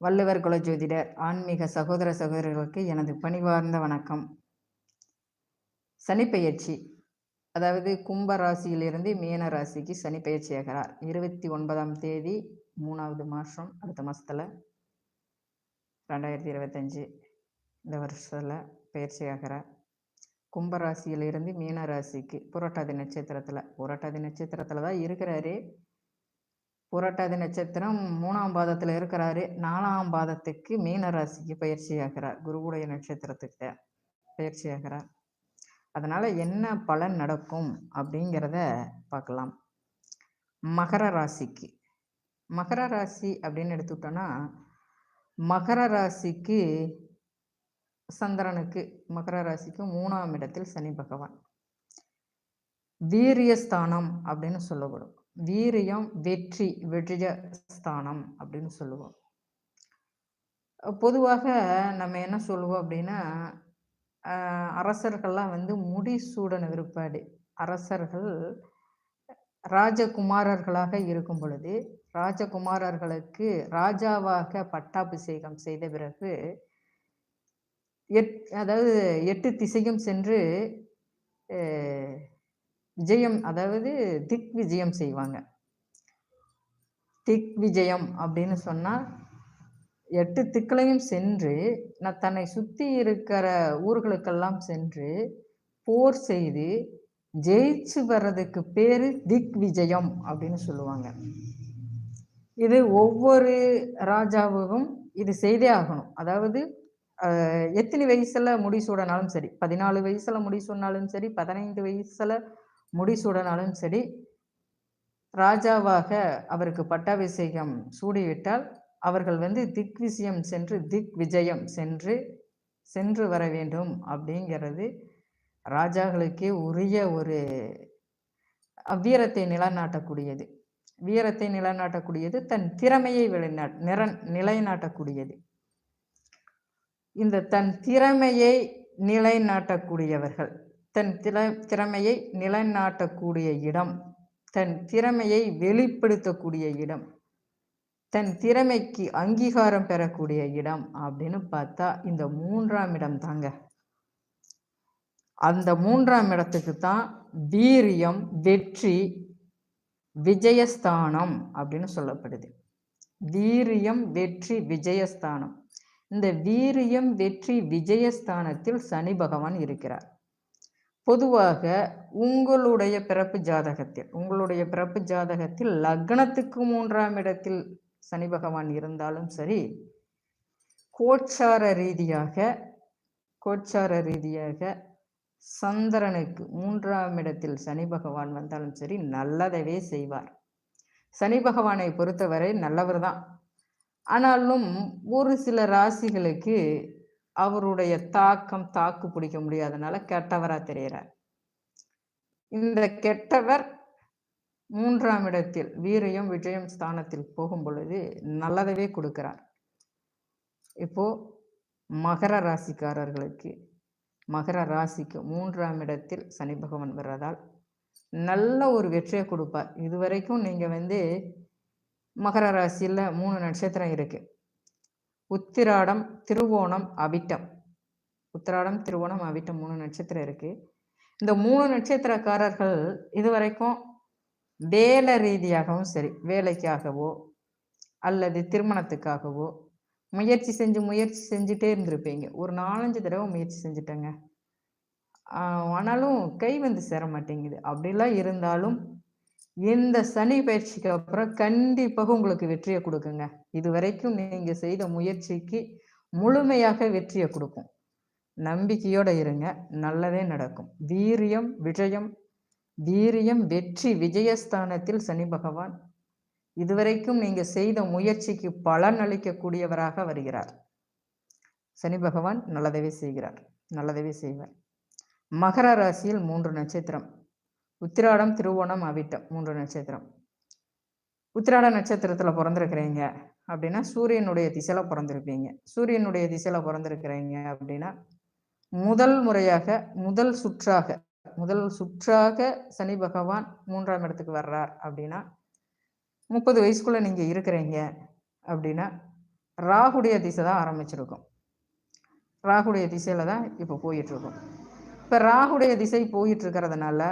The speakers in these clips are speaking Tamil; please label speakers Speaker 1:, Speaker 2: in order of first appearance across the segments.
Speaker 1: வள்ளுவர் குல ஜோதிடர் ஆன்மீக சகோதர சகோதரர்களுக்கு எனது பணிவார்ந்த வணக்கம். சனிப்பெயர்ச்சி அதாவது கும்ப ராசியிலிருந்து மீன ராசிக்கு சனி ஆகிறார். இருபத்தி ஒன்பதாம் தேதி மூணாவது மாதம் அடுத்த மாதத்தில் ரெண்டாயிரத்தி இருபத்தஞ்சி இந்த வருஷத்தில் பயிற்சி ஆகிறார். கும்பராசியிலிருந்து மீன ராசிக்கு புரட்டாதி நட்சத்திரத்தில் புரட்டாதி நட்சத்திரத்தில் தான் இருக்கிறாரு. புரட்டாதி நட்சத்திரம் மூணாம் பாதத்தில் இருக்கிறாரு. நாலாம் பாதத்துக்கு மீன ராசிக்கு பயிற்சி ஆகிறார் குருவுடைய நட்சத்திரத்துக்கு பயிற்சி ஆகிறார் அதனால என்ன பலன் நடக்கும் அப்படிங்கிறத பார்க்கலாம். மகர ராசிக்கு. மகர ராசி அப்படின்னு எடுத்துக்கிட்டோன்னா மகர ராசிக்கு சந்திரனுக்கு மகர ராசிக்கு மூணாம் இடத்தில் சனி பகவான். வீரியஸ்தானம் அப்படின்னு சொல்லப்படும். வீரியம் வெற்றி வெற்றிய ஸ்தானம் அப்படின்னு சொல்லுவோம். பொதுவாக நம்ம என்ன சொல்லுவோம் அப்படின்னா அரசர்கள்லாம் வந்து முடிசூடன விருப்பாடு. அரசர்கள் ராஜகுமாரர்களாக இருக்கும் பொழுது ராஜகுமாரர்களுக்கு ராஜாவாக பட்டாபிஷேகம் செய்த பிறகு எட் அதாவது எட்டு திசையும் சென்று விஜயம் அதாவது திக் விஜயம் செய்வாங்க. திக் விஜயம் அப்படின்னு சொன்னால் எட்டு திக்களையும் சென்று நான் தன்னை சுற்றி இருக்கிற ஊர்களுக்கெல்லாம் சென்று போர் செய்து ஜெயிச்சு வர்றதுக்கு பேர் திக் விஜயம் அப்படின்னு சொல்லுவாங்க. இது ஒவ்வொரு ராஜாவுக்கும் இது செய்தே ஆகணும். அதாவது எத்தனை வயசுல முடிசூடனாலும் சரி பதினாலு வயசுல முடிசூடினாலும் சரி பதினைந்து வயசுல முடிசூடனாலும் சரி ராஜாவாக அவருக்கு பட்டாபிஷேகம் சூடிவிட்டால் அவர்கள் வந்து திக் விஷயம் சென்று திக் விஜயம் சென்று சென்று வர வேண்டும் அப்படிங்கிறது ராஜாக்களுக்கே உரிய ஒரு வீரத்தை நிலைநாட்டக்கூடியது. வீரத்தை நிலைநாட்டக்கூடியது தன் திறமையை விளைநா நிற நிலைநாட்டக்கூடியது. இந்த தன் திறமையை நிலைநாட்டக்கூடியவர்கள் தன் திற திறமையை நிலைநாட்டக்கூடிய இடம் தன் திறமையை வெளிப்படுத்தக்கூடிய இடம் தன் திறமைக்கு அங்கீகாரம் பெறக்கூடிய இடம் அப்படின்னு பார்த்தா இந்த மூன்றாம் இடம் தாங்க. அந்த மூன்றாம் இடத்துக்கு தான் வீரியம் வெற்றி விஜயஸ்தானம் அப்படின்னு சொல்லப்படுது. வீரியம் வெற்றி விஜயஸ்தானம். இந்த வீரியம் வெற்றி விஜயஸ்தானத்தில் சனி பகவான் இருக்கிறார். பொதுவாக உங்களுடைய பிறப்பு ஜாதகத்தில் உங்களுடைய பிறப்பு ஜாதகத்தில் லக்னத்துக்கு மூன்றாம் இடத்தில் சனி பகவான் இருந்தாலும் சரி கோச்சார ரீதியாக கோச்சார ரீதியாக சந்திரனுக்கு மூன்றாம் இடத்தில் சனி பகவான் வந்தாலும் சரி நல்லதவே செய்வார். சனி பகவானை பொறுத்தவரை நல்லவர் தான். ஆனாலும் ஒரு சில ராசிகளுக்கு அவருடைய தாக்கம் தாக்கு பிடிக்க முடியாதனால கெட்டவராக தெரிகிறார் இந்த கெட்டவர் மூன்றாம் இடத்தில் வீரியம் விஜயம் ஸ்தானத்தில் போகும் பொழுது நல்லதவே கொடுக்கிறார். இப்போ மகர ராசிக்காரர்களுக்கு மகர ராசிக்கு மூன்றாம் இடத்தில் சனி பகவான் வர்றதால் நல்ல ஒரு வெற்றியை கொடுப்பார். இதுவரைக்கும் நீங்கள் வந்து மகர ராசியில் மூணு நட்சத்திரம் இருக்குது உத்திராடம் திருவோணம் அவிட்டம். உத்திராடம் திருவோணம் அவிட்டம் மூணு நட்சத்திரம் இருக்கு. இந்த மூணு நட்சத்திரக்காரர்கள் இதுவரைக்கும் வேலை ரீதியாகவும் சரி வேலைக்காகவோ அல்லது திருமணத்துக்காகவோ முயற்சி செஞ்சு முயற்சி செஞ்சுட்டே இருந்திருப்பீங்க. ஒரு நாலஞ்சு தடவை முயற்சி செஞ்சுட்டேங்க. ஆனாலும் கை வந்து சேர மாட்டேங்குது. அப்படிலாம் இருந்தாலும் இந்த சனி பயிற்சிக்கு அப்புறம் கண்டிப்பாக உங்களுக்கு வெற்றியை கொடுக்குங்க. இது வரைக்கும் நீங்க செய்த முயற்சிக்கு முழுமையாக வெற்றியை கொடுக்கும். நம்பிக்கையோட இருங்க. நல்லதே நடக்கும். வீரியம் விஜயம் வீரியம் வெற்றி விஜயஸ்தானத்தில் சனி பகவான் இதுவரைக்கும் நீங்க செய்த முயற்சிக்கு பலன் அளிக்கக்கூடியவராக வருகிறார். சனி பகவான் நல்லதவே செய்கிறார். நல்லதவே செய்வார். மகர ராசியில் மூன்று நட்சத்திரம். உத்திராடம் திருவோணம் அவிட்டம் மூன்று நட்சத்திரம். உத்திராட நட்சத்திரத்தில் பிறந்திருக்கிறீங்க அப்படின்னா சூரியனுடைய திசையில் பிறந்திருப்பீங்க. சூரியனுடைய திசையில் பிறந்திருக்கிறீங்க அப்படின்னா முதல் முறையாக முதல் சுற்றாக முதல் சுற்றாக சனி பகவான் மூன்றாம் இடத்துக்கு வர்றார் அப்படின்னா முப்பது வயசுக்குள்ளே நீங்கள் இருக்கிறீங்க அப்படின்னா ராகுடைய திசை தான் ஆரம்பிச்சிருக்கும். ராகுடைய திசையில் தான் இப்போ போயிட்டுருக்கும் இப்போ ராகுடைய திசை போயிட்டு இருக்கிறதுனால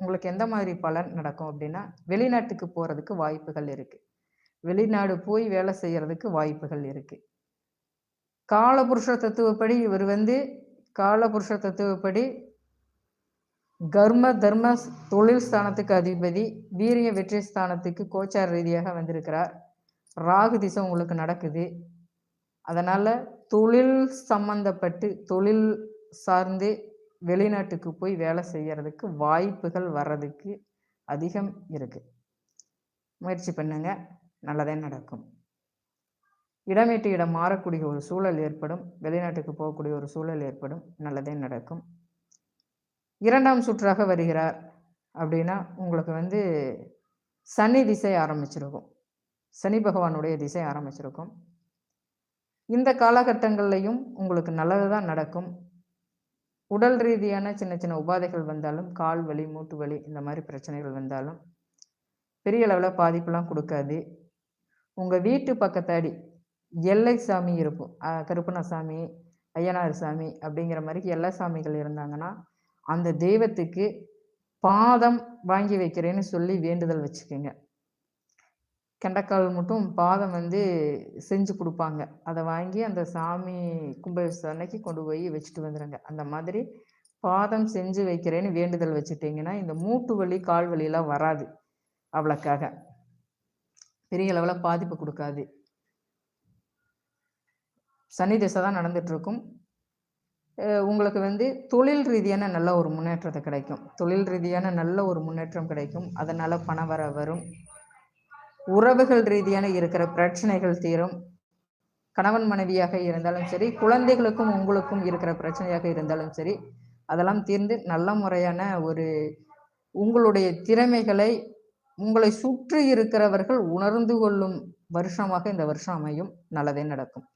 Speaker 1: உங்களுக்கு எந்த மாதிரி பலன் நடக்கும் அப்படின்னா வெளிநாட்டுக்கு போறதுக்கு வாய்ப்புகள் இருக்கு. வெளிநாடு போய் வேலை செய்யறதுக்கு வாய்ப்புகள் இருக்கு. காலபுருஷ தத்துவப்படி இவர் வந்து காலபுருஷ தத்துவப்படி கர்ம தர்ம தொழில் ஸ்தானத்துக்கு அதிபதி வீரிய வெற்றி ஸ்தானத்துக்கு கோச்சார ரீதியாக வந்திருக்கிறார். ராகு திசை உங்களுக்கு நடக்குது. அதனால தொழில் சம்பந்தப்பட்டு தொழில் சார்ந்து வெளிநாட்டுக்கு போய் வேலை செய்யறதுக்கு வாய்ப்புகள் வர்றதுக்கு அதிகம் இருக்கு. முயற்சி பண்ணுங்க. நல்லதே நடக்கும். இடமேட்டு இடம் மாறக்கூடிய ஒரு சூழல் ஏற்படும். வெளிநாட்டுக்கு போகக்கூடிய ஒரு சூழல் ஏற்படும். நல்லதே நடக்கும். இரண்டாம் சுற்றாக வருகிறார் அப்படின்னா உங்களுக்கு வந்து சனி திசை ஆரம்பிச்சிருக்கும். சனி பகவானுடைய திசை ஆரம்பிச்சிருக்கும். இந்த காலகட்டங்கள்லையும் உங்களுக்கு நல்லது தான் நடக்கும். உடல் ரீதியான சின்ன சின்ன உபாதைகள் வந்தாலும் கால் வலி மூட்டு வலி இந்த மாதிரி பிரச்சனைகள் வந்தாலும் பெரிய அளவில் பாதிப்புலாம் கொடுக்காது. உங்கள் வீட்டு பக்கத்தாடி எல்லை சாமி இருக்கும். கருப்பணசாமி சாமி ஐயனார் சாமி அப்படிங்கிற மாதிரி எல்லா சாமிகள் இருந்தாங்கன்னா அந்த தெய்வத்துக்கு பாதம் வாங்கி வைக்கிறேன்னு சொல்லி வேண்டுதல் வச்சுக்கோங்க. கெண்டைக்கால் மட்டும் பாதம் வந்து செஞ்சு கொடுப்பாங்க. அதை வாங்கி அந்த சாமி கும்பாபிஷேகம் அன்னைக்கு கொண்டு போய் வச்சுட்டு வந்துடுங்க அந்த மாதிரி பாதம் செஞ்சு வைக்கிறேன்னு வேண்டுதல் வச்சுட்டிங்கன்னா இந்த மூட்டு வலி கால் வலியெல்லாம் வராது அவ்வளோக்காக. பெரிய அளவில் பாதிப்பு கொடுக்காது. சனி திசை தான் நடந்துகிட்ருக்கும் உங்களுக்கு வந்து தொழில் ரீதியான நல்ல ஒரு முன்னேற்றத்தை கிடைக்கும். தொழில் ரீதியான நல்ல ஒரு முன்னேற்றம் கிடைக்கும். அதனால் பண வர வரும். உறவுகள் ரீதியான இருக்கிற பிரச்சனைகள் தீரும். கணவன் மனைவியாக இருந்தாலும் சரி குழந்தைகளுக்கும் உங்களுக்கும் இருக்கிற பிரச்சனையாக இருந்தாலும் சரி அதெல்லாம் தீர்ந்து நல்ல முறையான ஒரு உங்களுடைய திறமைகளை உங்களை சுற்றி இருக்கிறவர்கள் உணர்ந்து கொள்ளும் வருஷமாக இந்த வருஷம் அமையும். நல்லதே நடக்கும்.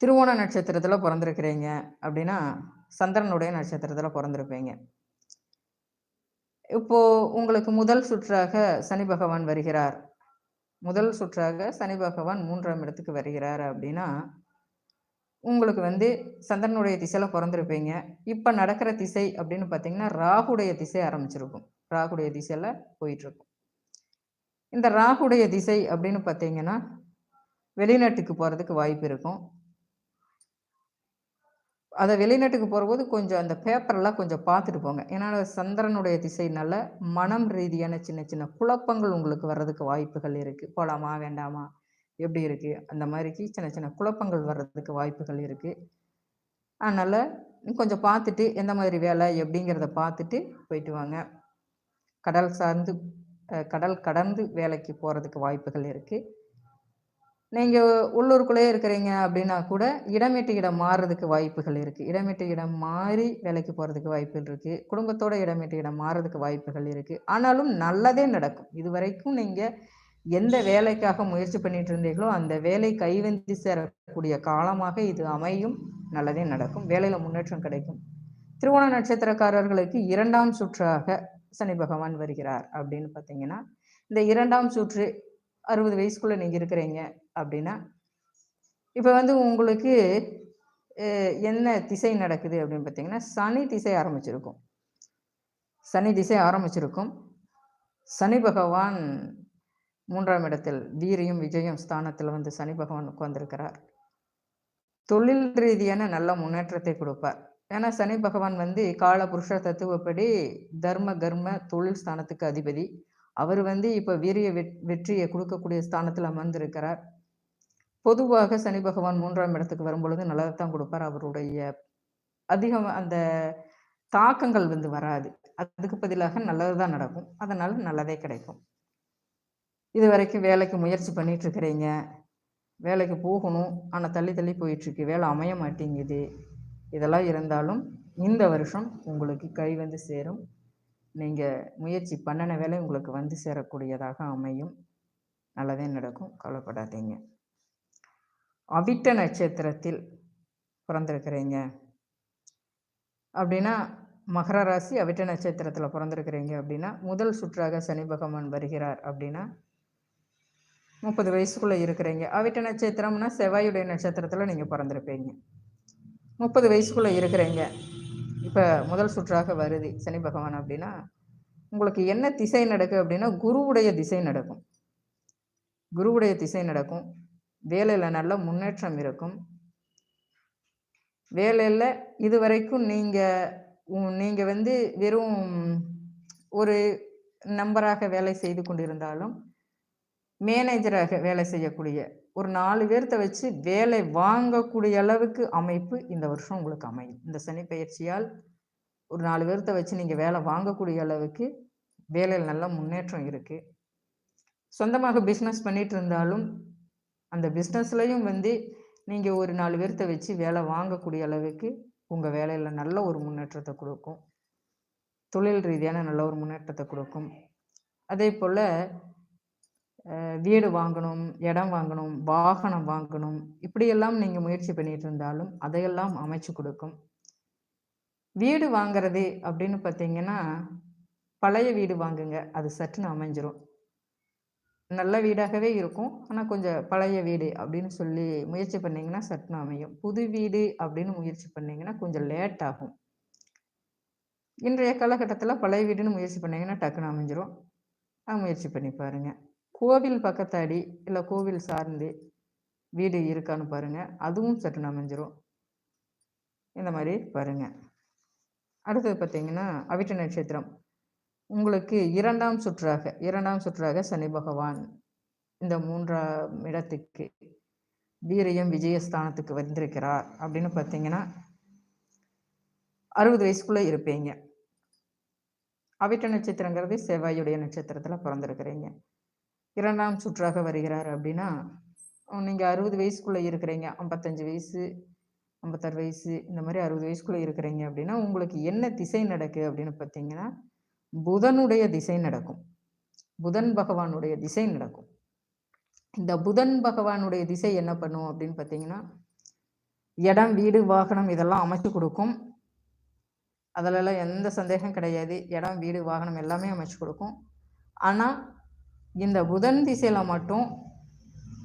Speaker 1: திருவோண நட்சத்திரத்துல பிறந்திருக்கிறீங்க அப்படின்னா சந்திரனுடைய நட்சத்திரத்துல பிறந்திருப்பீங்க. இப்போ உங்களுக்கு முதல் சுற்றாக சனி பகவான் வருகிறார். முதல் சுற்றாக சனி பகவான் மூன்றாம் இடத்துக்கு வருகிறார் அப்படின்னா உங்களுக்கு வந்து சந்திரனுடைய திசையில் பிறந்திருப்பீங்க. இப்போ நடக்கிற திசை அப்படின்னு பார்த்தீங்கன்னா ராகுடைய திசை ஆரம்பிச்சிருக்கும். ராகுடைய திசையில் போயிட்டுருக்கும். இந்த ராகுடைய திசை அப்படின்னு பார்த்தீங்கன்னா வெளிநாட்டுக்கு போகிறதுக்கு வாய்ப்பு இருக்கும். அதை வெளிநாட்டுக்கு போகிறபோது கொஞ்சம் அந்த பேப்பரெல்லாம் கொஞ்சம் பார்த்துட்டு போங்க. ஏன்னா சந்திரனுடைய திசைனால மனம் ரீதியான சின்ன சின்ன குழப்பங்கள் உங்களுக்கு வர்றதுக்கு வாய்ப்புகள் இருக்குது போகலாமா வேண்டாமா? எப்படி இருக்குது அந்த மாதிரிக்கு சின்ன சின்ன குழப்பங்கள் வர்றதுக்கு வாய்ப்புகள் இருக்குது அதனால் கொஞ்சம் பார்த்துட்டு எந்த மாதிரி வேலை எப்படிங்கிறத பார்த்துட்டு போயிட்டு வாங்க. கடல் சார்ந்து கடல் கடந்து வேலைக்கு போகிறதுக்கு வாய்ப்புகள் இருக்குது நீங்கள் உள்ளூருக்குள்ளே இருக்கிறீங்க அப்படின்னா கூட இடமேட்டு இடம் மாறுறதுக்கு வாய்ப்புகள் இருக்குது இடமேட்டு இடம் மாறி வேலைக்கு போகிறதுக்கு வாய்ப்புகள் இருக்குது குடும்பத்தோட இடமேட்டு இடம் மாறுறதுக்கு வாய்ப்புகள் இருக்குது ஆனாலும் நல்லதே நடக்கும். இது வரைக்கும் நீங்கள் எந்த வேலைக்காக முயற்சி பண்ணிட்டு இருந்தீங்களோ அந்த வேலை கைவந்தி சேரக்கூடிய காலமாக இது அமையும். நல்லதே நடக்கும். வேலையில் முன்னேற்றம் கிடைக்கும். திருவோண நட்சத்திரக்காரர்களுக்கு இரண்டாம் சுற்றாக சனி பகவான் வருகிறார் அப்படின்னு பார்த்தீங்கன்னா இந்த இரண்டாம் சுற்று அறுபது வயசுக்குள்ள நீங்க இருக்கிறீங்க. அப்படின்னா இப்போ வந்து உங்களுக்கு என்ன திசை நடக்குது அப்படின்னு பார்த்தீங்கன்னா சனி திசை ஆரம்பிச்சிருக்கும். சனி திசை ஆரம்பிச்சிருக்கும். சனி பகவான் மூன்றாம் இடத்தில் வீரியும் விஜயம் ஸ்தானத்தில் வந்து சனி பகவான் உட்கார்ந்துருக்கிறார். தொழில் ரீதியான நல்ல முன்னேற்றத்தை கொடுப்பார். ஏன்னா சனி பகவான் வந்து கால புருஷ தத்துவப்படி தர்ம கர்ம தொழில் ஸ்தானத்துக்கு அதிபதி. அவர் வந்து இப்போ வீரிய வெட் வெற்றியை கொடுக்கக்கூடிய ஸ்தானத்தில் அமர்ந்திருக்கிறார். பொதுவாக சனி பகவான் மூன்றாம் இடத்துக்கு வரும்பொழுது நல்லதைத்தான் கொடுப்பார். அவருடைய அதிகம் அந்த தாக்கங்கள் வந்து வராது. அதுக்கு பதிலாக நல்லது தான் நடக்கும். அதனால நல்லதே கிடைக்கும். இது வரைக்கும் வேலைக்கு முயற்சி பண்ணிட்டு இருக்கிறீங்க வேலைக்கு போகணும். ஆனால் தள்ளி தள்ளி போயிட்டுருக்கு. வேலை அமைய மாட்டேங்குது. இதெல்லாம் இருந்தாலும் இந்த வருஷம் உங்களுக்கு கை வந்து சேரும். நீங்கள் முயற்சி பண்ணின வேலை உங்களுக்கு வந்து சேரக்கூடியதாக அமையும். நல்லதே நடக்கும். கவலைப்படாதீங்க. அவிட்ட நட்சத்திரத்தில் பிறந்திருக்கிறீங்க. அப்படின்னா மகர ராசி அவிட்ட நட்சத்திரத்தில் பிறந்திருக்கிறீங்க அப்படின்னா முதல் சுற்றாக சனி பகவான் வருகிறார் அப்படின்னா முப்பது வயசுக்குள்ளே இருக்கிறீங்க. அவிட்ட நட்சத்திரம்னா செவ்வாயுடைய நட்சத்திரத்தில் நீங்கள் பிறந்திருப்பீங்க. முப்பது வயசுக்குள்ளே இருக்கிறீங்க. இப்போ முதல் சுற்றாக வருது சனி பகவான் அப்படின்னா உங்களுக்கு என்ன திசை நடக்கு அப்படின்னா குருவுடைய திசை நடக்கும். குருவுடைய திசை நடக்கும். வேலையில் நல்ல முன்னேற்றம் இருக்கும். வேலையில் இது வரைக்கும் நீங்கள் நீங்கள் வந்து வெறும் ஒரு நம்பராக வேலை செய்து கொண்டிருந்தாலும் மேனேஜராக வேலை செய்யக்கூடிய ஒரு நாலு பேர்த்த வச்சு வேலை வாங்கக்கூடிய அளவுக்கு அமைப்பு இந்த வருஷம் உங்களுக்கு அமையும். இந்த சனி பயிற்சியால் ஒரு நாலு பேர்த்த வச்சு நீங்கள் வேலை வாங்கக்கூடிய அளவுக்கு வேலையில் நல்ல முன்னேற்றம் இருக்குது சொந்தமாக பிஸ்னஸ் பண்ணிட்டு இருந்தாலும் அந்த பிஸ்னஸ்லையும் வந்து நீங்கள் ஒரு நாலு பேர்த்த வச்சு வேலை வாங்கக்கூடிய அளவுக்கு உங்கள் வேலையில் நல்ல ஒரு முன்னேற்றத்தை கொடுக்கும். தொழில் ரீதியான நல்ல ஒரு முன்னேற்றத்தை கொடுக்கும். அதே போல் வீடு வாங்கணும் இடம் வாங்கணும் வாகனம் வாங்கணும் இப்படியெல்லாம் நீங்கள் முயற்சி பண்ணிட்டு இருந்தாலும் அதையெல்லாம் அமைச்சு கொடுக்கும். வீடு வாங்கிறது அப்படின்னு பார்த்தீங்கன்னா பழைய வீடு வாங்குங்க அது சட்டுன்னு அமைஞ்சிரும். நல்ல வீடாகவே இருக்கும். ஆனால் கொஞ்சம் பழைய வீடு அப்படின்னு சொல்லி முயற்சி பண்ணிங்கன்னா சட்டுன்னு அமையும். புது வீடு அப்படின்னு முயற்சி பண்ணிங்கன்னா கொஞ்சம் லேட் ஆகும். இன்றைய காலகட்டத்தில் பழைய வீடுன்னு முயற்சி பண்ணிங்கன்னா டக்குன்னு அமைஞ்சிரும். முயற்சி பண்ணி பாருங்கள் கோவில் பக்கத்தாடி இல்லை கோவில் சார்ந்து வீடு இருக்கான்னு பாருங்கள் அதுவும் சற்று அமைஞ்சிரும். இந்த மாதிரி பாருங்கள் அடுத்தது பார்த்தீங்கன்னா அவிட்ட நட்சத்திரம். உங்களுக்கு இரண்டாம் சுற்றாக இரண்டாம் சுற்றாக சனி பகவான் இந்த மூன்றாம் இடத்துக்கு வீரியம் விஜயஸ்தானத்துக்கு வந்திருக்கிறார் அப்படின்னு பார்த்தீங்கன்னா அறுபது வயசுக்குள்ளே இருப்பீங்க. அவிட்ட நட்சத்திரங்கிறது செவ்வாயுடைய நட்சத்திரத்தில் பிறந்திருக்கிறீங்க. இரண்டாம் சுற்றாக வருகிறார் அப்படின்னா நீங்கள் அறுபது வயசுக்குள்ளே இருக்கிறீங்க. ஐம்பத்தஞ்சு வயசு ஐம்பத்தாறு வயசு இந்த மாதிரி அறுபது வயசுக்குள்ளே இருக்கிறீங்க அப்படின்னா உங்களுக்கு என்ன திசை நடக்கு அப்படின்னு பார்த்தீங்கன்னா புதனுடைய திசை நடக்கும். புதன் பகவானுடைய திசை நடக்கும். இந்த புதன் பகவானுடைய திசை என்ன பண்ணும் அப்படின்னு பார்த்தீங்கன்னா இடம் வீடு வாகனம் இதெல்லாம் அமைச்சு கொடுக்கும். அதிலெல்லாம் எந்த சந்தேகம் கிடையாது. இடம் வீடு வாகனம் எல்லாமே அமைச்சு கொடுக்கும். ஆனால் இந்த புதன் திசையில் மட்டும்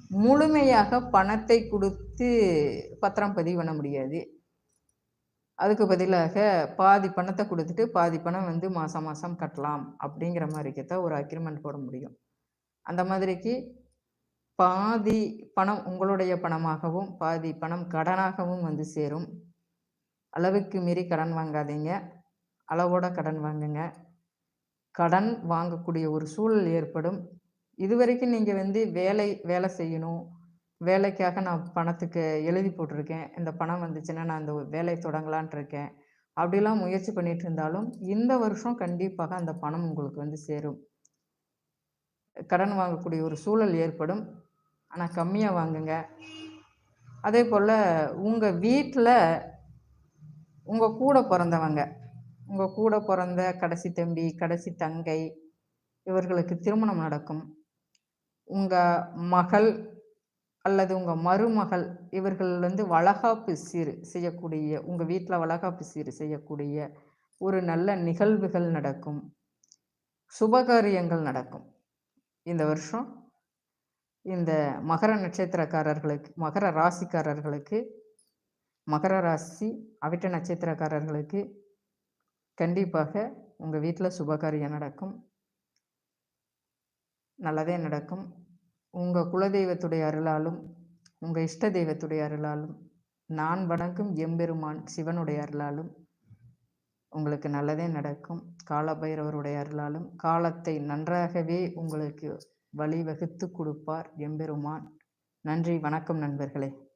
Speaker 1: முழுமையாக பணத்தை கொடுத்து பத்திரம் பதிவு பண்ண முடியாது. அதுக்கு பதிலாக பாதி பணத்தை கொடுத்துட்டு பாதி பணம் வந்து மாதம் மாதம் கட்டலாம் அப்படிங்கிற மாதிரிக்கு தான் ஒரு அக்ரிமெண்ட் போட முடியும். அந்த மாதிரிக்கு பாதி பணம் உங்களுடைய பணமாகவும் பாதி பணம் கடனாகவும் வந்து சேரும். அளவுக்கு மீறி கடன் வாங்காதீங்க. அளவோட கடன் வாங்குங்க. கடன் வாங்கக்கூடிய ஒரு சூழல் ஏற்படும். இது வரைக்கும் நீங்கள் வந்து வேலை வேலை செய்யணும் வேலைக்காக நான் பணத்துக்கு எழுதி போட்டிருக்கேன். இந்த பணம் வந்துச்சுன்னா நான் அந்த வேலை தொடங்கலான் இருக்கேன் அப்படிலாம் முயற்சி பண்ணிட்டு இருந்தாலும் இந்த வருஷம் கண்டிப்பாக அந்த பணம் உங்களுக்கு வந்து சேரும். கடன் வாங்கக்கூடிய ஒரு சூழல் ஏற்படும். ஆனால் கம்மியாக வாங்குங்க. அதே போல் உங்கள் வீட்டில் உங்கள் கூட பிறந்தவங்க உங்கள் கூட பிறந்த கடைசி தம்பி கடைசி தங்கை இவர்களுக்கு திருமணம் நடக்கும். உங்கள் மகள் அல்லது உங்கள் மருமகள் இவர்கள் வந்து வளகாப்பு சீர் செய்யக்கூடிய உங்கள் வீட்டில் வளகாப்பு சீர் செய்யக்கூடிய ஒரு நல்ல நிகழ்வுகள் நடக்கும். சுபகாரியங்கள் நடக்கும். இந்த வருஷம் இந்த மகர நட்சத்திரக்காரர்களுக்கு மகர ராசிக்காரர்களுக்கு மகர ராசி அவிட்ட நட்சத்திரக்காரர்களுக்கு கண்டிப்பாக உங்கள் வீட்டில் சுபகாரியம் நடக்கும். நல்லதே நடக்கும். உங்கள் குலதெய்வத்துடைய அருளாலும் உங்கள் இஷ்ட தெய்வத்துடைய அருளாலும் நான் வணங்கும் எம்பெருமான் சிவனுடைய அருளாலும் உங்களுக்கு நல்லதே நடக்கும். காலபைரவருடைய அருளாலும் காலத்தை நன்றாகவே உங்களுக்கு வழிவகுத்து கொடுப்பார் எம்பெருமான். நன்றி வணக்கம் நண்பர்களே.